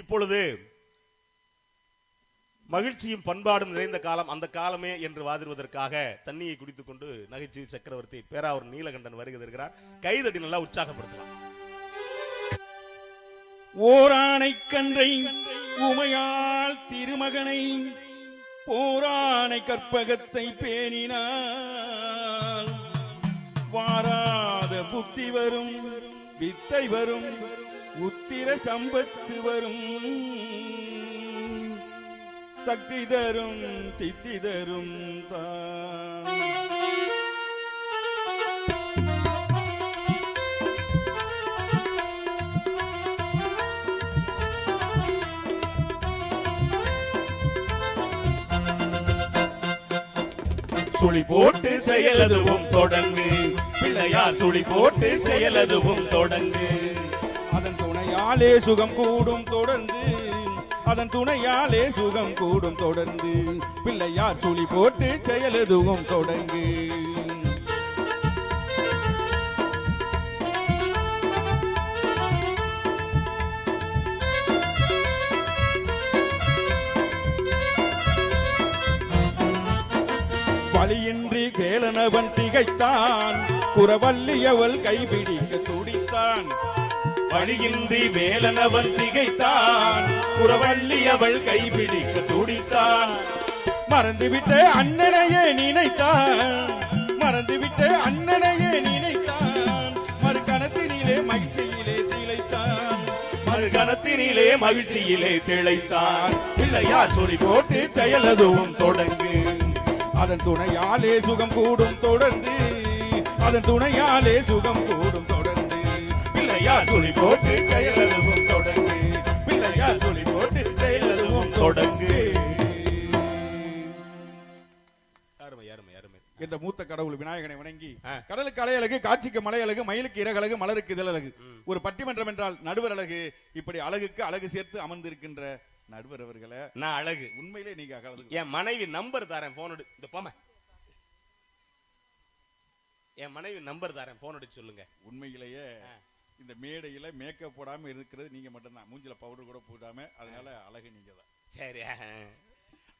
இப்பொழுது மகிழ்ச்சியும் பண்பாடும் நிறைந்த காலம் அந்த காலமே என்று வாதிடுவதற்காக தண்ணியை குடித்துக் கொண்டு நகைச்சுவை சக்கரவர்த்தி பேராவூர் நீலகண்டன் வருகிறார் கைதடி நல்லா உற்சாகப்படுத்தலாம். ஓரானை கன்றை உமையாள் திருமகனை போரானை கற்பகத்தை பேணினாள். வாராத புத்தி வரும் வித்தை வரும் உத்திர சம்பத்து வரும். சக்தி தரும் சித்தி தரும் தான். சுழி போட்டு செயலதுவும் தொடங்கு. பிள்ளையார் சுழி போட்டு செயலதுவும் தொடங்கு. துணையாலே சுகம் கூடும் தொடர்ந்து. அதன் துணையாலே சுகம் கூடும் தொடர்ந்து. பிள்ளையார் சுழி போட்டு செயலதுவும் தொடங்கு. வழியின்றி கேளனவன் திகைத்தான். குறவல்லியவள் கைபிடிக்க துடித்தான். வழியின்றி வேலனவன் திகைத்தான். புறவள்ளி அவள் கைபிடிக்க துடித்தான். மறந்துவிட்ட அண்ணனையே நினைத்தான். மறந்துவிட்ட அண்ணனையே நினைத்தான். மறுகணத்தினிலே மகிழ்ச்சியிலே திளைத்தான். மறுகணத்தினிலே மகிழ்ச்சியிலே திளைத்தான். பிள்ளையார் சொல்லி போட்டு செயலதுவும் தொடங்கு. அதன் துணையாலே சுகம் கூடும் தொடர்ந்து. அதன் துணையாலே சுகம் கூடும் தொடர்ந்து. பிள்ளையார் சொல்லி போட்டு செயலதுவும் தொடங்கு. பிள்ளையார் சொல்லி போட்டு செயலதுவும் தொடங்கு. என்ற மூத்த கடவுள் விநாயகனை வணங்கி. கடலுக்கு அலையழகு காட்சிக்கு மலை அழகு மயிலுக்கு இறகழகு மலருக்கு இதழ் அழகு. ஒரு பட்டிமன்றம் என்றால் நடுவர் அழகு. இப்படி அழகுக்கு அழகு சேர்த்து அமர்ந்திருக்கின்ற நடுவர் அவர்களே நான் அழகு. உண்மையிலே நீங்க அழகு என் மனைவி நம்பர் தரேன் போன் இந்த போம என் மனைவி நம்பர் தரேன் போன் அடிச்சு சொல்லுங்க. உண்மையிலேயே இந்த மேடையில மேக்கப் போடாம இருக்கிறது நீங்க மட்டும்தான். மூஞ்சில பவுடர் கூட போடாம அதனால அழகு நீங்க தான் சரி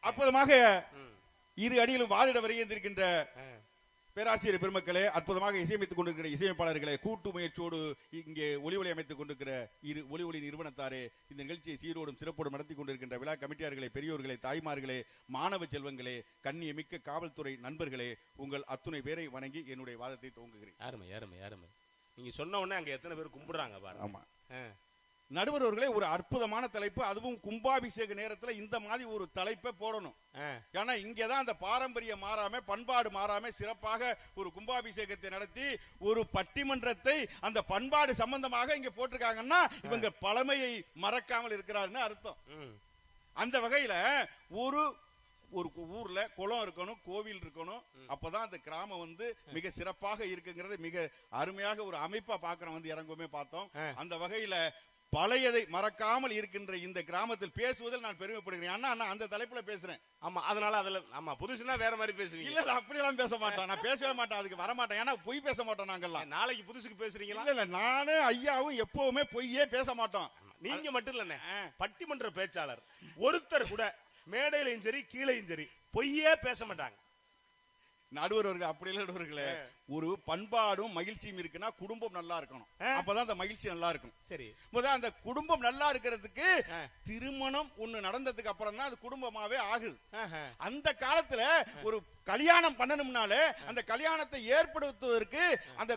அற்புதமாக இரு அடியிலும் வாதிட வருகின்றிருக்கின்ற. பேராசிரியர் பெருமக்களே அற்புதமாக இசையமைத்துக் கொண்டிருக்கிற இசையமைப்பாளர்களே கூட்டு முயற்சியோடு இங்கே ஒலி ஒளி அமைத்துக் கொண்டிருக்கிற இரு ஒலி ஒளி நிறுவனத்தாரே இந்த நிகழ்ச்சியை சீரோடும் சிறப்போடும் நடத்தி கொண்டிருக்கின்ற விழா கமிட்டியார்களே பெரியோர்களே தாய்மார்களே மாணவ செல்வங்களே கண்ணியமிக்க காவல்துறை நண்பர்களே உங்கள் அத்துணை பேரை வணங்கி என்னுடைய வாதத்தை துவங்குகிறேன். அருமை அருமை அருமை. நீங்க சொன்ன உடனே அங்க எத்தனை பேர் கும்பிடுறாங்க பாருங்க. ஆமா. நடுவர் அவர்களே ஒரு அற்புதமான தலைப்பு அதுவும் கும்பாபிஷேக நேரத்துல இந்த மாதிரி ஒரு தலைப்பை போடணும். ஏன்னா இங்கதான் அந்த பாரம்பரியம் மாறாம பண்பாடு மாறாம சிறப்பாக ஒரு கும்பாபிஷேகத்தை நடத்தி ஒரு பட்டிமன்றத்தை அந்த பண்பாடு சம்பந்தமாக இங்க போட்டிருக்காங்கன்னா இவங்க பழமையை மறக்காமல் இருக்கிறாருன்னு அர்த்தம். அந்த வகையில ஒரு ஒரு ஊர்ல குளம் இருக்கணும் கோவில் இருக்கணும். அப்பதான் அந்த கிராமம் வந்து மிக சிறப்பாக இருக்குங்கிறது மிக அருமையாக ஒரு அமைப்பா பாக்குறோம் வந்து இறங்குமே பார்த்தோம். அந்த வகையில பழையதை மறக்காமல் இருக்கின்ற இந்த கிராமத்தில் பேசுவதில் நான் பெருமைப்படுகிறேன். அண்ணா அண்ணா அந்த தலைப்புல பேசுறேன். ஆமா அதனால அதுல ஆமா புதுசுனா வேற மாதிரி பேசுவீங்க. இல்ல இல்ல அப்படியெல்லாம் பேச மாட்டோம் நான் பேசவே மாட்டேன். அதுக்கு வர மாட்டேன். ஏன்னா பொய் பேச மாட்டோம் நாங்கெல்லாம். நாளைக்கு புதுசுக்கு பேசுறீங்களா? இல்ல இல்ல நானு ஐயாவும் எப்பவுமே பொய்யே பேச மாட்டோம். நீங்க மட்டும் இல்லண்ணே. பட்டிமன்ற பேச்சாளர். ஒருத்தர் கூட மேடையிலையும் சரி கீழையும் சரி பொய்யே பேச மாட்டாங்க. நடுவர்கள் அப்படி நடுவர்களே. ஒரு பண்பாடும் மகிழ்ச்சியும் இருக்குன்னா குடும்பம் நல்லா இருக்கணும். அப்பதான் அந்த மகிழ்ச்சி நல்லா இருக்கும். சரி. முதல்ல அந்த குடும்பம் நல்லா இருக்கிறதுக்கு. திருமணம் ஒண்ணு நடந்ததுக்கு அப்புறம் தான் அது குடும்பமாவே ஆகுது. அந்த காலத்துல ஒரு கல்யாணம் பண்ணணும்னாலே அந்த கல்யாணத்தை ஏற்படுத்துவதற்கு அந்த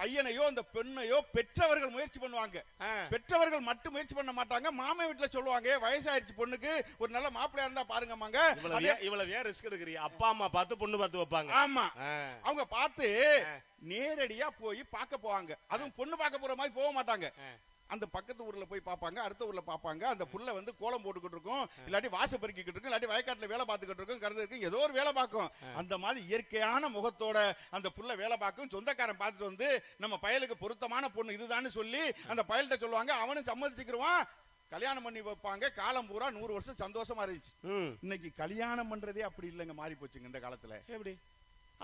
பையனையோ அந்த பெண்ணையோ பெற்றவர்கள் முயற்சி பண்ணுவாங்க. பெற்றவர்கள் மட்டும் முயற்சி பண்ண மாட்டாங்க. மாமன் வீட்டுல சொல்லுவாங்க "ஏ, வயசாயிருச்சு பொண்ணுக்கு ஒரு நல்ல மாப்பிள்ளையா இருந்தா பாருங்கம்மாங்க. இவ்வளவு ஏன் ரிஸ்க் எடுக்கிறீங்க அப்பா அம்மா பார்த்து பொண்ணு பார்த்து வைப்பாங்க. ஆமா. அவங்க பார்த்து நேரடியா போய் பார்க்க போவாங்க. அதுவும் பொண்ணு பார்க்க போற மாதிரி போக மாட்டாங்க. அந்த பக்கத்து ஊர்ல போய் பார்ப்பாங்க அடுத்த ஊர்ல பார்ப்பாங்க. அந்த புள்ள வந்து கோலம் போட்டுக்கிட்டு இருக்கும். இல்லாட்டி வாச பெருக்கிக்கிட்டு இருக்கும். இல்லாட்டி வயக்காட்டுல வேலை பார்த்துக்கிட்டு இருக்கும். கருது இருக்கும். ஏதோ ஒரு வேலை பார்க்கும். அந்த மாதிரி இயற்கையான முகத்தோட அந்த புள்ள வேலை பார்க்கும். சொந்தக்காரன் பார்த்துட்டு வந்து நம்ம பயலுக்கு பொருத்தமான பொண்ணு இதுதான்னு சொல்லி அந்த பயல்கிட்ட சொல்லுவாங்க. அவனும் சம்மதிச்சுக்கிருவான். கல்யாணம் பண்ணி வைப்பாங்க. காலம் பூரா நூறு வருஷம் சந்தோஷமா இருந்துச்சு. இன்னைக்கு கல்யாணம் பண்றதே அப்படி இல்லைங்க. மாறி போச்சுங்க இந்த காலத்துல. எப்படி?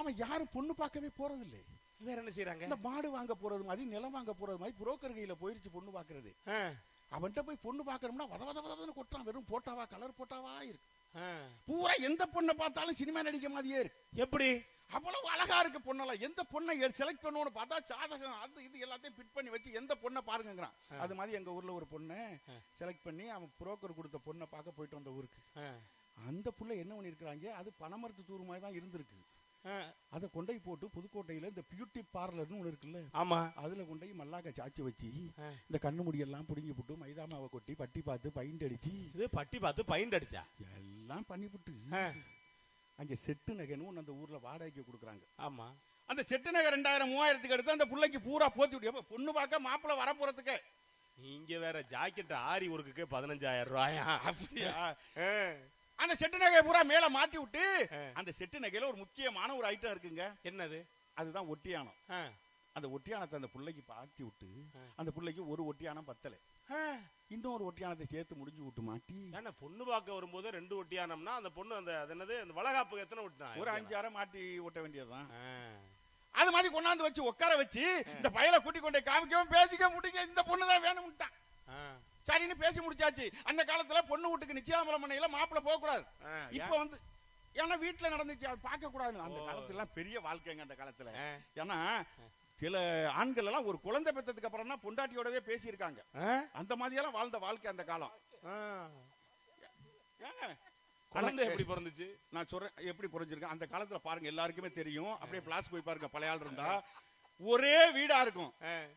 அவன் யாரும் பொண்ணு பார்க்கவே போறது இல்லை வேற என்ன செய்யறாங்க இந்த மாடு வாங்க போறது மாதிரி நிலம் வாங்க போறது மாதிரி புரோக்கர் கையில போயிருச்சு பொண்ணு பாக்குறது. அவன்கிட்ட போய் பொண்ணு பார்க்கணும்னா வத வத வதன்னு கொட்டுறான். வெறும் போட்டாவா கலர் போட்டாவா இருக்கு. பூரா எந்த பொண்ணை பார்த்தாலும் சினிமா நடிக்க மாதிரியே இருக்கு. எப்படி? அவ்வளவு அழகா இருக்கு பொண்ணெல்லாம். எந்த பொண்ணை செலக்ட் பண்ணுவோம்னு பார்த்தா ஜாதகம் அது இது எல்லாத்தையும் ஃபிட் பண்ணி வச்சு எந்த பொண்ணை பாருங்கங்கிறான். அது மாதிரி எங்க ஊர்ல ஒரு பொண்ணை செலக்ட் பண்ணி அவன் புரோக்கர் கொடுத்த பொண்ணை பார்க்க போயிட்டு வந்த ஊருக்கு. அந்த புள்ள என்ன பண்ணிருக்காங்க அது பனமரத்து தூர் மாதிரி தான் இருந்திருக்கு. அதை கொண்டு போட்டு புதுக்கோட்டையில இந்த பியூட்டி பார்லர்னு ஒன்று இருக்குல்ல? ஆமா. அதுல கொண்டு மல்லாக்க சாச்சி வச்சு. இந்த கண்ணு முடியெல்லாம் பிடுங்கி போட்டு மைதா மாவை கொட்டி பட்டி பார்த்து பைண்ட் அடிச்சு இது பட்டி பார்த்து பைண்ட் அடிச்சா? எல்லாம் பண்ணி விட்டு ஆ. அங்க செட்டு நகைன்னு ஒன்று அந்த ஊர்ல வாடகைக்கு கொடுக்குறாங்க. ஆமா. அந்த செட்டு நகை ரெண்டாயிரம் மூவாயிரத்துக்கு எடுத்து அந்த பிள்ளைக்கு பூரா போத்தி விட்டு பொண்ணு பார்க்க மாப்பிள்ளை வர போறதுக்கு. நீங்க வேற ஜாக்கெட் ஆரி ஒர்க்குக்கு பதினஞ்சாயிரம் ரூபாயா? அப்படியா. அந்த செட்டு நகையை பூரா மேல மாட்டி விட்டு. அந்த செட்டு நகையில ஒரு முக்கியமான ஒரு ஐட்டம் இருக்குங்க என்னது அதுதான் ஒட்டியானம். அந்த ஒட்டியானத்தை அந்த பிள்ளைக்கு பாட்டி விட்டு. அந்த பிள்ளைக்கு ஒரு ஒட்டியானம் பத்தலை ஆ. இன்னொரு ஒட்டியானத்தை சேர்த்து முடிஞ்சு விட்டு மாட்டி ஏன்னா பொண்ணு பார்க்க வரும்போது ரெண்டு ஒட்டியானம்னா அந்த பொண்ணு அந்த என்னது அந்த வளகாப்புக்கு எத்தனை ஒட்டினா ஒரு அஞ்சாயிரம் மாட்டி ஒட்ட வேண்டியதுதான். அது மாதிரி கொண்டாந்து வச்சு உட்கார வச்சு இந்த பயலை கூட்டி கொண்டே காமிக்கவும் பேசிக்க முடிக்க இந்த பொண்ணு தான் வேணும்ட்டான். சரின்னு பேசி முடிச்சாச்சு. அந்த காலத்துல பொண்ணு வீட்டுக்கு நிச்சயாமலம் பண்ணையில மாப்பிள்ளை போக கூடாது. இப்ப வந்து ஏன்னா வீட்டுல நடந்துச்சு அது பார்க்க கூடாது அந்த. காலத்துல பெரிய வாழ்க்கைங்க அந்த காலத்துல. ஏன்னா சில ஆண்கள் எல்லாம் ஒரு குழந்தை பெற்றதுக்கு அப்புறம் தான் பொண்டாட்டியோடவே பேசியிருக்காங்க? அந்த மாதிரி எல்லாம் வாழ்ந்த வாழ்க்கை அந்த காலம். குழந்தை எப்படி பிறந்துச்சு? நான் சொல்றேன் எப்படி புரிஞ்சிருக்கேன்? அந்த காலத்துல பாருங்க எல்லாருக்குமே தெரியும். அப்படியே பிளாஸ் போய் பாருங்க பழைய ஆள் இருந்தா. ஒரே வீடா இருக்கும்.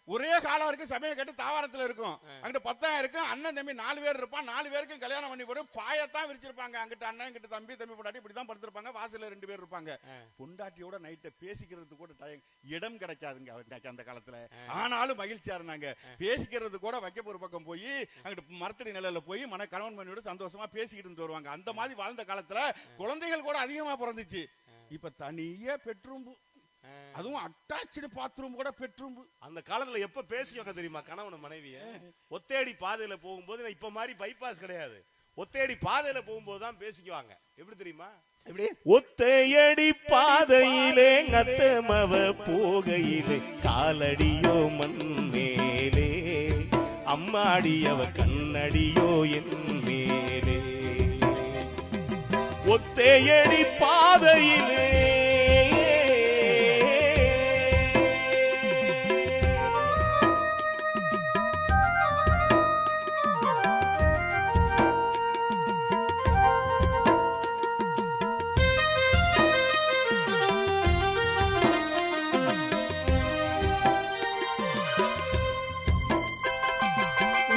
ஒரே காலம் இருக்கு சமயம் கட்டு தாவாரத்துல இருக்கும். அங்கிட்ட பத்தாயிரம் இருக்கும் அண்ணன் தம்பி நாலு பேர் இருப்பான் நாலு பேருக்கு கல்யாணம் பண்ணி போட்டு பாயத்தான் விரிச்சிருப்பாங்க. அங்கிட்ட அண்ணன் இங்கிட்ட தம்பி தம்பி பொண்டாட்டி இப்படி தான் படுத்திருப்பாங்க. வாசல்ல ரெண்டு பேர் இருப்பாங்க. பொண்டாட்டியோட நைட்டை பேசிக்கிறதுக்கு கூட time- இடம் கிடைக்காதுங்க அவருக்கு அந்த காலத்துல. ஆனாலும் மகிழ்ச்சியா இருந்தாங்க. பேசிக்கிறது கூட வைக்க ஒரு பக்கம் போய் அங்கிட்டு மரத்தடி நிலையில போய் மன கணவன் மனைவியோட சந்தோஷமா பேசிக்கிட்டு இருந்து வருவாங்க. அந்த மாதிரி வாழ்ந்த காலத்துல குழந்தைகள் கூட அதிகமா பிறந்துச்சு. இப்ப தனியா பெட்ரூம். அதுவும் அட்டாச்சு பாத்ரூம் கூட பெட்ரூம் அந்த காலத்துல எப்ப பேசிவாங்க தெரியுமா கணவன் மனைவிய? ஒத்தேடி பாதையில போகும்போது இப்ப மாதிரி பைபாஸ் கிடையாது. ஒத்தேடி பாதையில போகும்போது தான் பேசிக்குவாங்க. எப்படி தெரியுமா? ஒத்தையடி பாதையிலே நத்தமவ போகையிலே காலடியோ மண் மேலே அம்மாடியவ கண்ணடியோ என் மேலே ஒத்தையடி பாதையிலே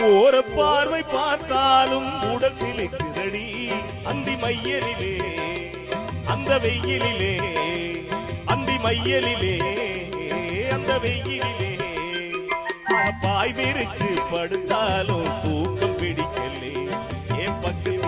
ஓர பார்வை பார்த்தாலும் உடல் சிலிக்குதடி. அந்தி மையலிலே அந்த வெயிலிலே அந்தி மையலிலே அந்த வெயிலிலே. பாய் விரிச்சு படுத்தாலும் தூக்கம் பிடிக்கலே. என் பக்கத்திலே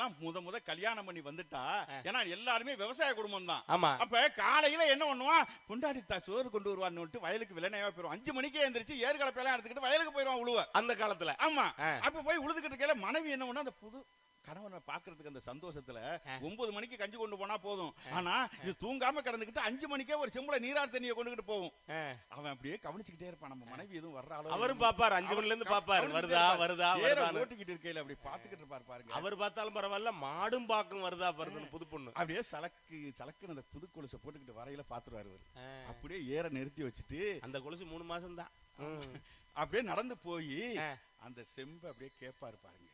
அன்னைக்கெல்லாம் முத முத கல்யாணம் பண்ணி வந்துட்டா. ஏன்னா எல்லாருமே விவசாய குடும்பம் தான். ஆமா. அப்ப காலையில என்ன பண்ணுவான் பொண்டாடி சோறு கொண்டு வருவான்னு வயலுக்கு விளைநேவா போயிருவான் அஞ்சு மணிக்கே எந்திரிச்சு ஏற்கலப்பெல்லாம் எடுத்துக்கிட்டு வயலுக்கு போயிருவான் உழுவ. அந்த காலத்துல. ஆமா. அப்ப போய் உழுதுகிட்டு இருக்கையில மனைவி என்ன பண்ணா அந்த புது கணவனை பாக்குறதுக்கு அந்த சந்தோஷத்துல ஒன்பது மணிக்கு கஞ்சி கொண்டு போனா போதும். ஆனா இது தூங்காம கிடந்துக்கிட்டு அஞ்சு மணிக்கே ஒரு செம்புல நீரார் தண்ணியை கொண்டுகிட்டு போகும். ஆ. அவன் அப்படியே கவனிச்சுக்கிட்டே இருப்பான். நம்ம மனைவி எதுவும் வர்றாளோ அவரும் பாப்பாரு அஞ்சு மணில இருந்து பாப்பாரு வருதா. வருதா ஓட்டிக்கிட்டு இருக்கையில அப்படி பாத்துக்கிட்டு இருப்பாரு பாருங்க. அவர் பார்த்தாலும் பரவாயில்ல மாடும் பாக்கும் வருதா வருதுன்னு புது பொண்ணு அப்படியே சலக்கு சலக்குன்னு அந்த புது கொலுசை போட்டுக்கிட்டு வரையில பாத்துருவாரு. அப்படியே ஏற நிறுத்தி வச்சுட்டு அந்த கொலுசு மூணு மாசம் தான் அப்படியே நடந்து போய். அந்த செம்பை அப்படியே கேட்பாரு பாருங்க.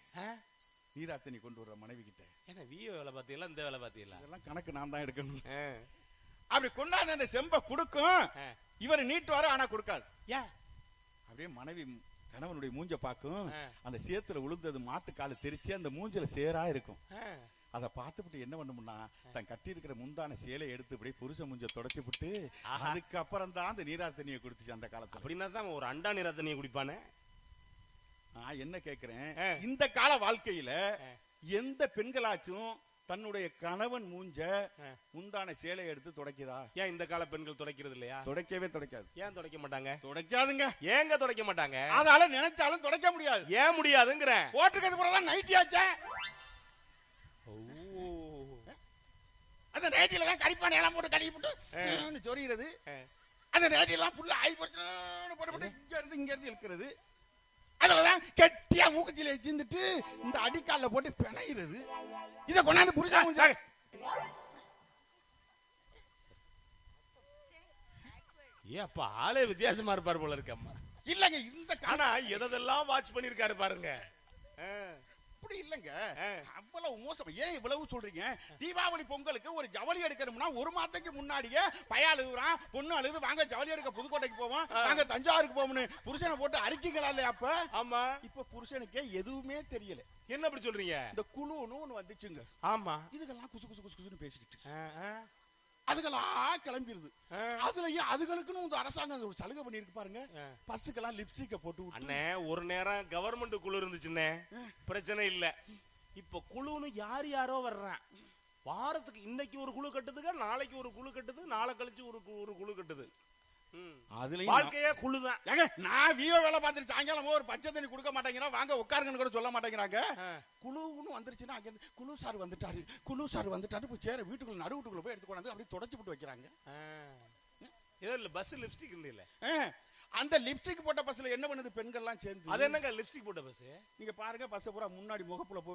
நீரா தண்ணி கொண்டு வர்ற மனைவி கிட்ட என்ன வியோ வேலை பாத்தீங்களா இந்த வேலை பாத்தீங்களா இதெல்லாம் கணக்கு நான் தான் எடுக்கணும். அப்படி கொண்டாந்து அந்த செம்பை கொடுக்கும். இவர் நீட்டுவாரு ஆனா கொடுக்காது ஏன் அப்படியே மனைவி கணவனுடைய மூஞ்ச பார்க்கும். அந்த சேத்துல விழுந்தது மாட்டுக்கால தெரிச்சு அந்த மூஞ்சில சேரா இருக்கும். அதை பார்த்துட்டு என்ன பண்ணும்னா தன் கட்டி இருக்கிற முந்தான சேலை எடுத்து அப்படியே புருஷ மூஞ்ச தொடச்சு விட்டு. அதுக்கப்புறம் தான் அந்த நீரார் தண்ணியை கொடுத்துச்சு அந்த காலத்துல அப்படின்னா தான் ஒரு அண்டா நிற தண்ணியை குடிப்பானே நான் என்ன கேக்குறேன். இந்த கால வாழ்க்கையில எந்த பெண்களாச்சும் தன்னுடைய கணவன் மூஞ்ச. முந்தான சேலையை எடுத்து துடைக்குதா? ஏன் இந்த கால பெண்கள் துடைக்கிறது இல்லையா? துடைக்கவே துடைக்காது. ஏன் துடைக்க மாட்டாங்க? துடைக்காதுங்க. ஏங்க துடைக்க மாட்டாங்க? அதால நினைச்சாலும் துடைக்க முடியாது. ஏன் முடியாதுங்கிறேன். போட்டுக்கிறது பிறகுதான் நைட்டி ஆச்சே. அந்த நைட்டில தான் கறிப்பானை எல்லாம் போட்டு கழுவி போட்டு சொரிகிறது அந்த நைட்டில தான் புல்ல ஆகி போட்டு போட்டு போட்டு இங்க இருந்து இங்க இருந்து இழுக்கிறது. அதுலதான் கெட்டியா மூக்கச்சில வச்சிருந்துட்டு இந்த அடிக்கால போட்டு பிணையிறது. இத கொண்டாந்து ஏன் அப்ப ஆளே வித்தியாசமா இருப்பார் போல இருக்கு அம்மா. இல்லங்க இந்த ஆனா எதெல்லாம் வாட்ச் பண்ணிருக்காரு பாருங்க. அப்படி இல்லங்க. அவ்வளவு மோசம். ஏன் இவ்வளவு சொல்றீங்க? தீபாவளி பொங்கலுக்கு ஒரு ஜவுளி எடுக்கணும்னா ஒரு மாதத்துக்கு முன்னாடியே பையன் அழுகுறான் பொண்ணு அழுது வாங்க ஜவுளி எடுக்க புதுக்கோட்டைக்கு போவோம். வாங்க தஞ்சாவூருக்கு போவோம்னு புருஷனை போட்டு அரிக்கிங்களா இல்லையா அப்ப? ஆமா. இப்ப புருஷனுக்கே எதுவுமே தெரியல. என்ன அப்படி சொல்றீங்க? இந்த குழுன்னு ஒண்ணு வந்துச்சுங்க. ஆமா. இதுக்கெல்லாம் குசு குசு குசு குசுன்னு பேசிக்கிட்டு. அதுக்கெல்லாம் கிளம்பிடுது. அதுலயும் அதுகளுக்குன்னு இந்த அரசாங்கம் ஒரு சலுகை பண்ணிருக்கு பாருங்க. பஸ்ஸுக்கெல்லாம் லிப்ஸ்டிக்க போட்டு அண்ணே ஒரு நேரம் கவர்மெண்ட் குழு இருந்துச்சுண்ணே. பிரச்சனை இல்ல. இப்ப குழுன்னு யார் யாரோ வர்றான் வாரத்துக்கு இன்னைக்கு ஒரு குழு கட்டுதுங்க நாளைக்கு ஒரு குழு கட்டுது நாளை கழிச்சு ஒரு ஒரு குழு கட்டுது. அதுலயும் வாழ்க்கையே குழுதான். ஏங்க நான் வியோ வேலை பார்த்துட்டு சாயங்காலம் ஒரு பச்சை தண்ணி கொடுக்க மாட்டேங்கிறா வாங்க உட்காருங்கன்னு கூட சொல்ல மாட்டேங்கிறாங்க. குழுன்னு வந்துருச்சுன்னா அங்க குழு சார் வந்துட்டாரு. குழு சார் வந்துட்டாரு போய் சேர வீட்டுக்குள்ள நடு வீட்டுக்குள்ள போய் எடுத்து கொண்டாந்து அப்படியே தொடச்சு போட்டு வைக்கிறாங்க. ஏதோ இல்ல பஸ் லிப்ஸ்டிக் இல்ல ஆ, அந்த லிப்ஸ்டிக் போட்ட பஸ்ல என்ன பண்ணுது? பெண்கள்லாம் சேர்ந்து. அது என்னங்க லிப்ஸ்டிக் போட்ட பஸ் நீங்க பாருங்க பஸ் பூரா முன்னாடி முகப்புல போட்டு